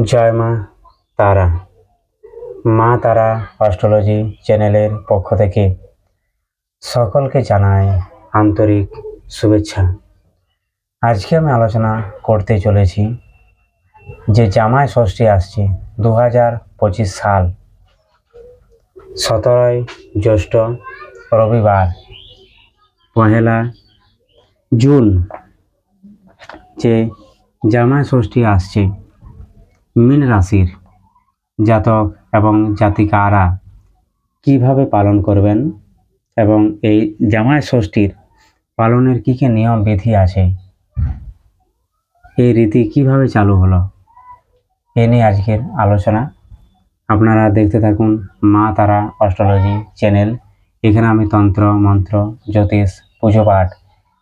জয় মা তারা। মা তারা অস্ট্রোলজি চ্যানেলের পক্ষ থেকে সকলকে জানাই আন্তরিক শুভেচ্ছা। আজকে আমি আলোচনা করতে চলেছি যে জামাই ষষ্ঠী আসছে দু হাজার পঁচিশ সাল, সতেরোই জ্যৈষ্ঠ রবিবার, পহেলা জুন, যে জামাই ষষ্ঠী আসছে। মীন রাশির জাতক এবং জাতিকারা কীভাবে পালন করবেন এবং এই জামাই ষষ্ঠীর পালনের কী কী নিয়ম বিধি আছে? এই রীতি কীভাবে চালু হলো? এ নিয়ে আজকের আলোচনা। আপনারা দেখতে থাকুন মা তারা অস্ট্রোলজি চ্যানেল। এখানে আমি তন্ত্র, মন্ত্র, জ্যোতিষ, পুজো পাঠ,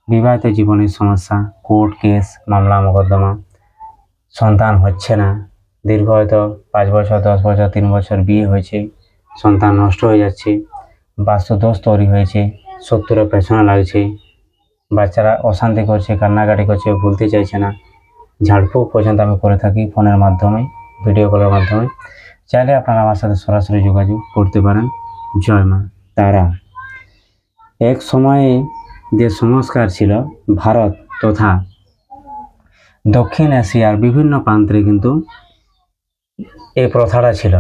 বিবাহিত জীবনের সমস্যা, কোর্ট কেস, মামলা, মোকদ্দমা, সন্তান হচ্ছে না। দীর্ঘ হয়তো পাঁচ বছর, দশ বছর, তিন বছর বিয়ে হয়েছে, সন্তান নষ্ট হয়ে যাচ্ছে বাস্তু দোষ তৈরি হয়েছে, শত্রুরা পেছনে লাগছে, বাচ্চারা অশান্তি করছে, কান্নাকাটি করছে, ভুলতে চাইছে না। ঝাড়ফুঁক পর্যন্ত আমি করে থাকি ফোনের মাধ্যমে ভিডিও কলের মাধ্যমে। চাইলে আপনারা আমার সাথে সরাসরি যোগাযোগ করতে পারেন। জয় মা, তারা। এক সময়ে যে সংস্কার ছিল ভারত তথা দক্ষিণ এশিয়ার বিভিন্ন প্রান্তে কিন্তু এই প্রথাটা ছিল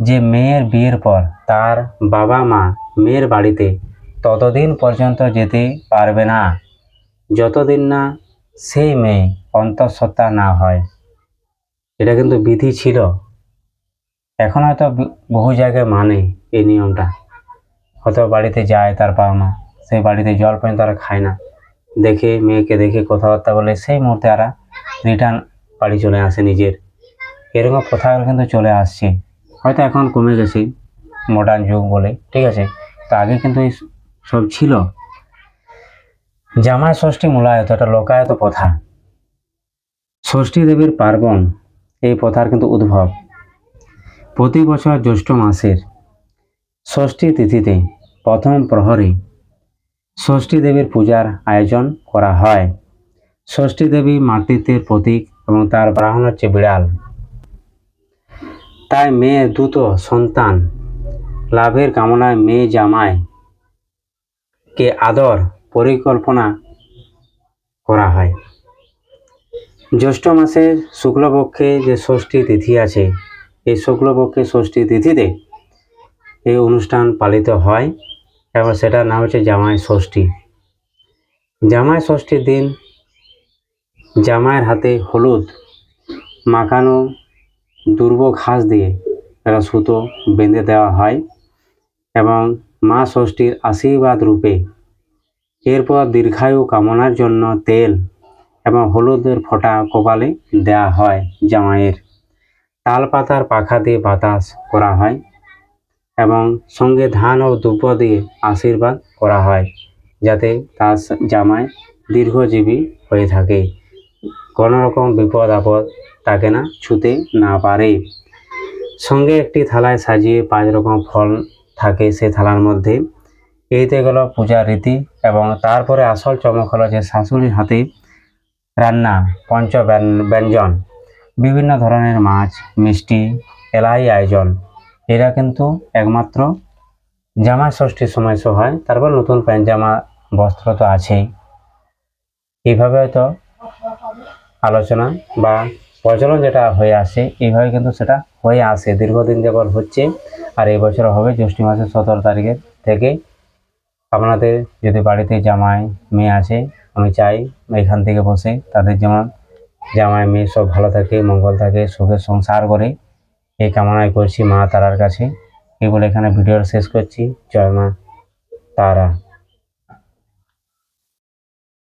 যে মেয়ের বিয়ের পর তার বাবা মা মেয়ের বাড়িতে ততদিন পর্যন্ত যেতে পারবে না। যতদিন না সেই মেয়ে অন্তঃসত্ত্বা না হয়। এটা কিন্তু বিধি ছিল। এখন হয়তো বহু জায়গায় মানে এই নিয়মটা। হয়তো বাড়িতে যায় তার বাবা মা সেই বাড়িতে জল পর্যন্ত তারা খায় না। দেখে, মেয়েকে দেখে কথাবার্তা বলে সেই মুহূর্তে তারা রিটার্ন বাড়ি চলে আসে নিজের। এরকম প্রথাগুলো কিন্তু চলে আসছে। হয়তো এখন কমে গেছে মডার্ন যুগ বলে, ঠিক আছে? তো আগে কিন্তু এই সব ছিল। জামাই ষষ্ঠী মূলায়ত, এটা লোকায়ত প্রথা। ষষ্ঠী দেবীর পার্বণ, এই প্রথার কিন্তু উদ্ভব। প্রতি বছর জ্যৈষ্ঠ মাসের ষষ্ঠী তিথিতে প্রথম প্রহরে ষষ্ঠী দেবীর পূজার আয়োজন করা হয়। ষষ্ঠী দেবী মাতৃত্বের প্রতীক এবং তার ব্রাহ্মণ হচ্ছে বিড়াল। তাই মেয়ের দ্রুত সন্তান, লাভের কামনায় মেয়ে জামাই কে আদর পরিকল্পনা করা হয়। জ্যৈষ্ঠ মাসে শুক্লপক্ষে যে ষষ্ঠী তিথি আছে, এই শুক্লপক্ষে ষষ্ঠী তিথিতে এই অনুষ্ঠান পালিত হয় এবং সেটার নাম হচ্ছে জামাই ষষ্ঠী। জামাই ষষ্ঠীর দিন জামাইয়ের হাতে হলুদ, মাখানো দুর্ব ঘাস দিয়ে একটা সুতো বেঁধে দেওয়া হয় এবং মা ষষ্ঠীর আশীর্বাদ রূপে এরপর দীর্ঘায়ু কামনার জন্য তেল এবং হলুদের ফোঁটা কপালে দেওয়া হয় জামাইয়ের। তাল পাতার পাখা দিয়ে বাতাস করা হয় এবং সঙ্গে ধান ও দুব্য দিয়ে আশীর্বাদ করা হয় যাতে তার জামাই দীর্ঘজীবী হয়ে থাকে। কোনো রকম বিপদ আপদ তাকে না ছুতে না পারে। সঙ্গে একটি থালায় সাজিয়ে পাঁচ রকম ফল থাকে সে থালার মধ্যে। এইতে গেল পূজার রীতি এবং তারপরে আসল চমক হলো যে শাশুড়ির হাতে রান্না পঞ্চ ব্যঞ্জন বিভিন্ন ধরনের মাছ, মিষ্টি এলাই আয়োজন। এরা কিন্তু একমাত্র জামা ষষ্ঠীর সময় সহ হয়, তারপর নতুন প্যান্ট জামা বস্ত্র তো আছেই। এইভাবে হয়তো আলোচনা বা প্রচলন যেটা হয়ে আসে, এইভাবে কিন্তু সেটা হয়ে আসে, দীর্ঘদিন যাবৎ হচ্ছে। আর এই বছর হবে জ্যৈষ্ঠ মাসের সতেরো তারিখের থেকে আপনাদের যদি বাড়িতে জামাই মেয়ে আছে, আমি চাই এখান থেকে বসে তাদের যেমন জামাই, মেয়ে সব ভালো থাকে, মঙ্গল থাকে, সুখে সংসার করে, এই কামনাই করছি মা তারার কাছে। এই বলে এখানে ভিডিওর শেষ করছি। জয় মা তারা।